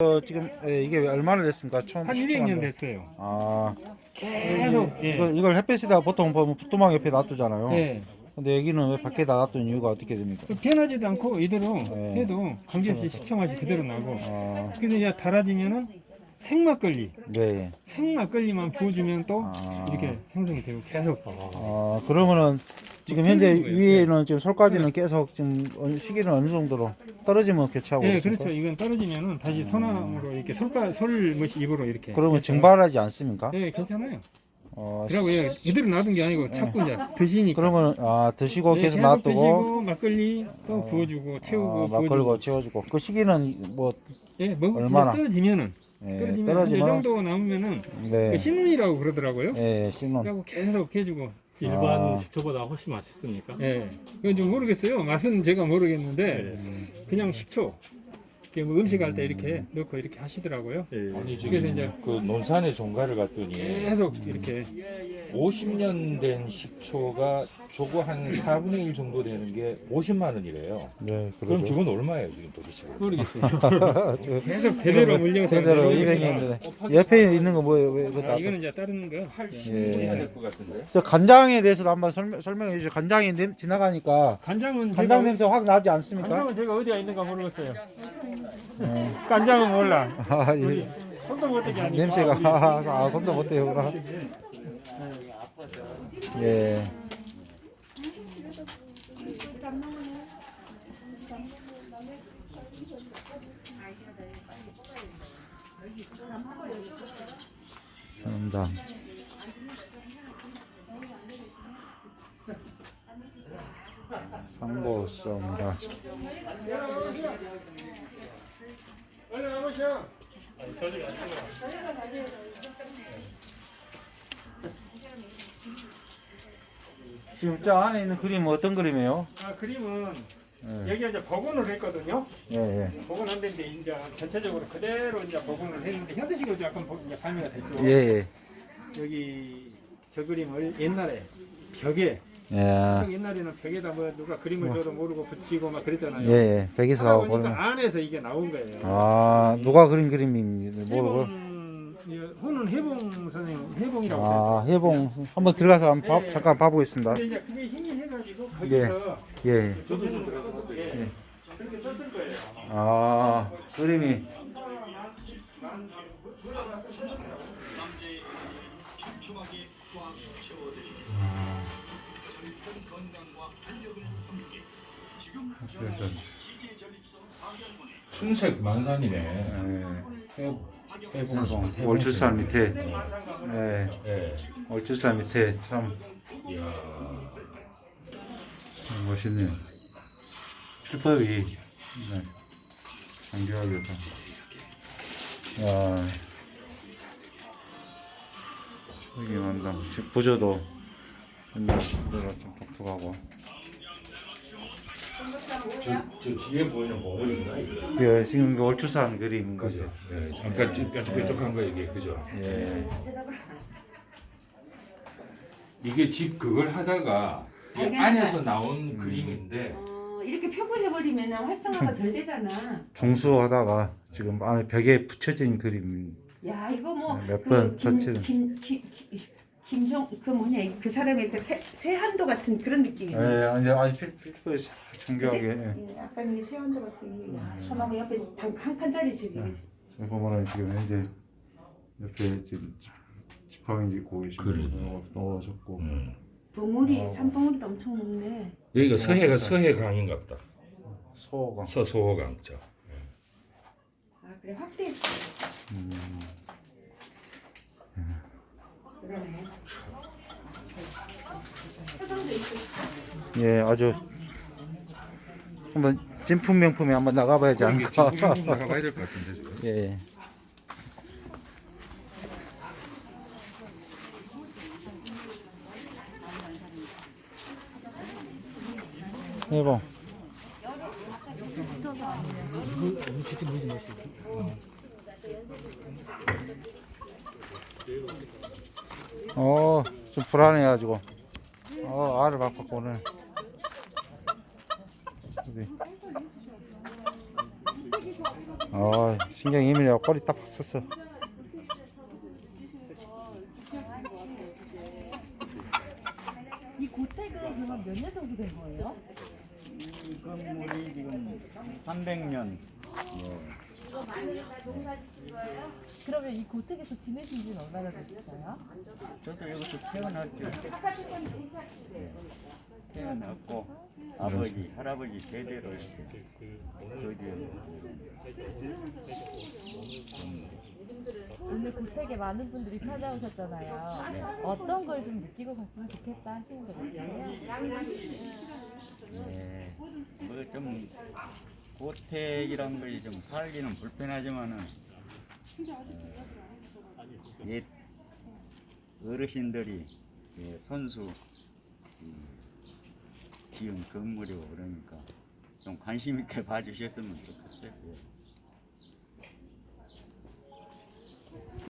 어, 지금 예, 이게 얼마나 됐습니까? 처음 한 시청한 200년 거. 됐어요. 아, 계속 예. 이걸, 이걸 햇빛에다 보통 보면 부뚜막 옆에 놔두잖아요. 예. 근데 여기는 왜 밖에다 놔둔 이유가 어떻게 됩니까? 그 변하지도 않고 이대로 네. 해도 관계없이 식초 맛이 그대로 나고 아, 그래서 이제 달아지면은 생막걸리 네. 생막걸리만 부어주면 또 아. 이렇게 생성이 되고 계속 아, 그러면은 지금 현재 위에는 지금 솔까지는 계속 지금 어느 시기는 어느 정도로 떨어지면 교체하고 예 있습니까? 그렇죠. 이건 떨어지면은 다시 소나무로 이렇게 솔가 솔무시 입으로 이렇게. 그러면 증발하지 않습니까? 예 괜찮아요. 어, 그리고 예, 이대로 놔둔 게 아니고 자꾸 이제 드시니까. 그러면 아 드시고 예, 계속 놔두고? 드시고 막걸리 또 부어주고 채우고 아, 부어주고 막걸리고. 채워주고. 그 시기는 뭐 예, 뭐 얼마나? 떨어지면은 예, 떨어지면 한이 떨어지면 정도 남으면은 네, 그 신혼이라고 그러더라고요. 예, 신혼 그리고 계속 해주고 일반 아. 식초보다 훨씬 맛있습니까? 예, 그건 좀 모르겠어요. 맛은 제가 모르겠는데 그냥 식초. 이렇게 뭐 음식 할 때 이렇게 넣고 이렇게 하시더라고요. 예. 아니 그래서 지금 이제 그 논산에 종가를 갔더니 계속 이렇게 50년 된 식초가 저거 한 4분의 1 정도 되는 게 50만 원이래요. 네, 그럼 그러죠. 저건 얼마예요 지금 도대체? 모르겠어요. 계속 대대로 물려서 제대로 이제 200년인데 옆에 있는 거 뭐예요? 왜 그거 아, 이거는 이제 다른 거. 80년 예. 해야 될 것 같은데. 저 간장에 대해서도 한번 설명, 설명해 주시죠. 간장이 냄, 지나가니까 간장은 간장 제가, 냄새 확 나지 않습니까? 간장은 제가 어디에 있는가 모르겠어요. 간장은 몰라. 아, 우리 예. 손도 못 대게 하니까. 냄새가 아, 손도 못 대구나. 예. 현장. 상보성이라. 얼른 와보셔. 지금 저 안에 있는 그림은 어떤 그림이에요? 아, 그림은 예, 여기 이제 복원을 했거든요. 예, 예. 복원한 데인데 이제 전체적으로 그대로 이제 복원을 했는데 현대식으로 약간 보- 이제 발매가 됐죠. 예, 예. 여기 저 그림을 옛날에 벽에 예. 옛날에는 벽에다 뭐 누가 그림을 줘도 모르고 붙이고 막 그랬잖아요. 예, 예. 하다 보면. 보니까 안에서 이게 나온 거예요. 아, 누가 그린 그림입니다. 모르고. 이 호는 해봉 선생님 해봉이라고 아, 썼어요. 해봉. 한번 들어가서 한번 봐, 예, 예. 잠깐 봐보겠습니다. 근데 이제 그게 힘이 해가지고 예. 거기서 예. 저도 좀 들어가서 예. 그렇게 썼을 거예요. 아, 그림이. 순색 만산이네. 예. 해- 해봉 해봉. 월출산 밑에. 예. 예. 월출산 밑에 참 이야. 멋있네요. 필법이. 네. 장기하게. 와. 여기 난다. 보조도 옛날 보조가 좀 독특하고. 저, 저 뒤에 보이는 버블인가 이게? 그 지금 그 월출산 그림 그죠. 거죠. 예. 그러니까 좀 뾰족뾰족한 거 이게 그죠. 예. 이게 집 그걸 하다가 이 안에서 나온 그림인데 어, 이렇게 표구해버리면 활성화가 덜 되잖아. 중수하다가 지금 안에 벽에 붙여진 그림. 야 이거 뭐몇번그 터치는. 김, 김, 김, 김정 그 뭐냐 그 사람의 그 새, 새한도 같은 그런 느낌이네. 예, 이제 아주 필- 필법이 정교하게. 예. 예, 약간 이 새한도 같은 게 야, 소나무 옆에 한 칸짜리 집이 그지? 여기 보면은 지금 현재 옆에 지금 지팡이 짓고 그래. 계시고 넣어졌고 음. 봉우리 어. 산봉우리도 엄청 높네. 여기가 서해가 서해강인가 보다. 소가 서소호강 저. 아 그래 확대했어. 음, 그러네. 예 아주 한번 진품 명품에 한번 나가봐야지 않을까 나가봐야 될 것 같은데. 지금. 예 해봉 어, 좀 불안해가지고. 어, 알을 막 받고 오늘. 어디? 어, 신경 예민해가 꼬리 딱 썼어. 이 고택은 그러면 몇 년 정도 된 거예요? 이 건물이 지금 300년 그러면 이 고택에서 지내신 지는 얼마나 됐어요? 저도 여기서 태어났죠. 네. 태어났고 아버지, 할아버지 대대로 거기 오늘 고택에 많은 분들이 찾아오셨잖아요. 어떤 걸 좀 느끼고 갔으면 좋겠다 하시는 거 있어요? 네. 뭐좀 고택이란 것이 좀 살기는 불편하지만은 어, 옛 어르신들이 예, 손수 음, 지은 건물이고 그러니까 좀 관심 있게 봐주셨으면 좋겠어요. 예.